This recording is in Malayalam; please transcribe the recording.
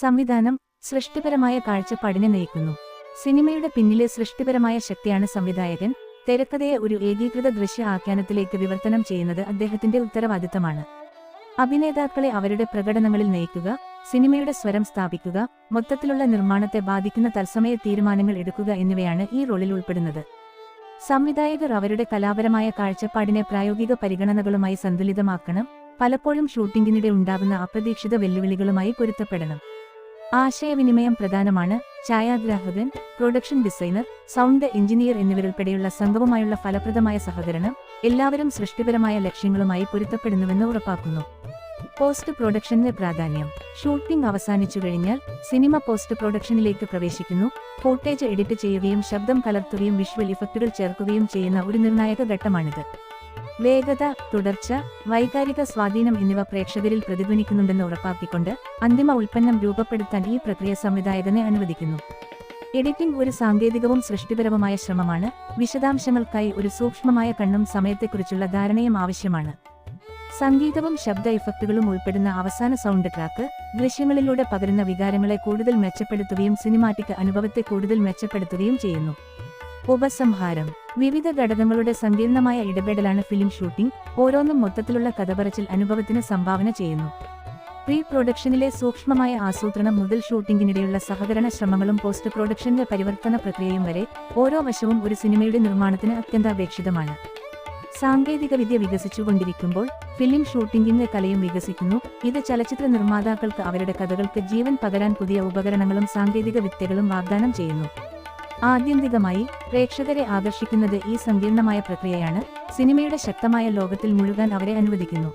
സംവിധാനം സൃഷ്ടിപരമായ കാഴ്ചപ്പാടിനെ നയിക്കുന്നു. സിനിമയുടെ പിന്നിലെ സൃഷ്ടിപരമായ ശക്തിയാണ് സംവിധായകൻ. തിരക്കഥയെ ഒരു ഏകീകൃത ദൃശ്യ ആഖ്യാനത്തിലേക്ക് വിവർത്തനം ചെയ്യുന്നത് അദ്ദേഹത്തിന്റെ ഉത്തരവാദിത്തമാണ്. അഭിനേതാക്കളെ അവരുടെ പ്രകടനങ്ങളിൽ നയിക്കുക സിനിമയുടെ സ്വരം സ്ഥാപിക്കുക മൊത്തത്തിലുള്ള നിർമ്മാണത്തെ ബാധിക്കുന്ന തത്സമയ തീരുമാനങ്ങൾ എടുക്കുക എന്നിവയാണ് ഈ റോളിൽ ഉൾപ്പെടുന്നത്. സംവിധായകർ അവരുടെ കലാപരമായ കാഴ്ചപ്പാടിനെ പ്രായോഗിക പരിഗണനകളുമായി സന്തുലിതമാക്കണം പലപ്പോഴും ഷൂട്ടിംഗിനിടെ ഉണ്ടാകുന്ന അപ്രതീക്ഷിത വെല്ലുവിളികളുമായി പൊരുത്തപ്പെടണം. ആശയവിനിമയം പ്രധാനമാണ്. ഛായാഗ്രാഹകൻ പ്രൊഡക്ഷൻ ഡിസൈനർ സൗണ്ട് എഞ്ചിനീയർ എന്നിവരുൾപ്പെടെയുള്ള സംഘവുമായുള്ള ഫലപ്രദമായ സഹകരണം എല്ലാവരും സൃഷ്ടിപരമായ ലക്ഷ്യങ്ങളുമായി പൊരുത്തപ്പെടുന്നുവെന്ന് ഉറപ്പാക്കുന്നു. പോസ്റ്റ് പ്രൊഡക്ഷന്റെ പ്രാധാന്യം. ഷൂട്ടിംഗ് അവസാനിച്ചു കഴിഞ്ഞാൽ സിനിമ പോസ്റ്റ് പ്രൊഡക്ഷനിലേക്ക് പ്രവേശിക്കുന്നു. ഫോട്ടേജ് എഡിറ്റ് ചെയ്യുകയും ശബ്ദം കലർത്തുകയും വിഷ്വൽ ഇഫക്റ്റുകൾ ചേർക്കുകയും ചെയ്യുന്ന ഒരു നിർണായക ഘട്ടമാണിത്. വേഗത തുടർച്ച വൈകാരിക സ്വാധീനം എന്നിവ പ്രേക്ഷകരിൽ പ്രതിധ്വനിക്കുന്നുണ്ടെന്ന് ഉറപ്പാക്കിക്കൊണ്ട് അന്തിമ ഉൽപ്പന്നം രൂപപ്പെടുത്താൻ ഈ പ്രക്രിയ സംവിധായകനെ അനുവദിക്കുന്നു. എഡിറ്റിംഗ് ഒരു സാങ്കേതികവും സൃഷ്ടിപരവുമായ ശ്രമമാണ്. വിശദാംശങ്ങൾക്കായി ഒരു സൂക്ഷ്മമായ കണ്ണും സമയത്തെക്കുറിച്ചുള്ള ധാരണയും ആവശ്യമാണ്. സംഗീതവും ശബ്ദ ഇഫക്റ്റുകളും ഉൾപ്പെടുന്ന അവസാന സൗണ്ട് ട്രാക്ക് ദൃശ്യങ്ങളിലൂടെ പകരുന്ന വികാരങ്ങളെ കൂടുതൽ മെച്ചപ്പെടുത്തുകയും സിനിമാറ്റിക് അനുഭവത്തെ കൂടുതൽ മെച്ചപ്പെടുത്തുകയും ചെയ്യുന്നു. ഉപസംഹാരം. വിവിധ ഘടകങ്ങളുടെ സങ്കീർണമായ ഇടപെടലാണ് ഫിലിം ഷൂട്ടിംഗ്. ഓരോന്നും മൊത്തത്തിലുള്ള കഥപറച്ചിൽ അനുഭവത്തിന് സംഭാവന ചെയ്യുന്നു. പ്രീ പ്രൊഡക്ഷനിലെ സൂക്ഷ്മമായ ആസൂത്രണം മുതൽ ഷൂട്ടിംഗിനിടെയുള്ള സഹകരണ ശ്രമങ്ങളും പോസ്റ്റ് പ്രൊഡക്ഷന്റെ പരിവർത്തന പ്രക്രിയയും വരെ ഓരോ വശവും ഒരു സിനിമയുടെ നിർമ്മാണത്തിന് അത്യന്താപേക്ഷിതമാണ്. സാങ്കേതികവിദ്യ വികസിച്ചുകൊണ്ടിരിക്കുമ്പോൾ ഫിലിം ഷൂട്ടിംഗിന്റെ കലയും വികസിക്കുന്നു. ഇത് ചലച്ചിത്ര നിർമ്മാതാക്കൾക്ക് അവരുടെ കഥകൾക്ക് ജീവൻ പകരാൻ പുതിയ ഉപകരണങ്ങളും സാങ്കേതിക വിദ്യകളും വാഗ്ദാനം ചെയ്യുന്നു. ആത്യന്തികമായി പ്രേക്ഷകരെ ആകർഷിക്കുന്നത് ഈ സങ്കീർണമായ പ്രക്രിയയാണ് സിനിമയുടെ ശക്തമായ ലോകത്തിൽ മുഴുകാൻ അവരെ അനുവദിക്കുന്നു.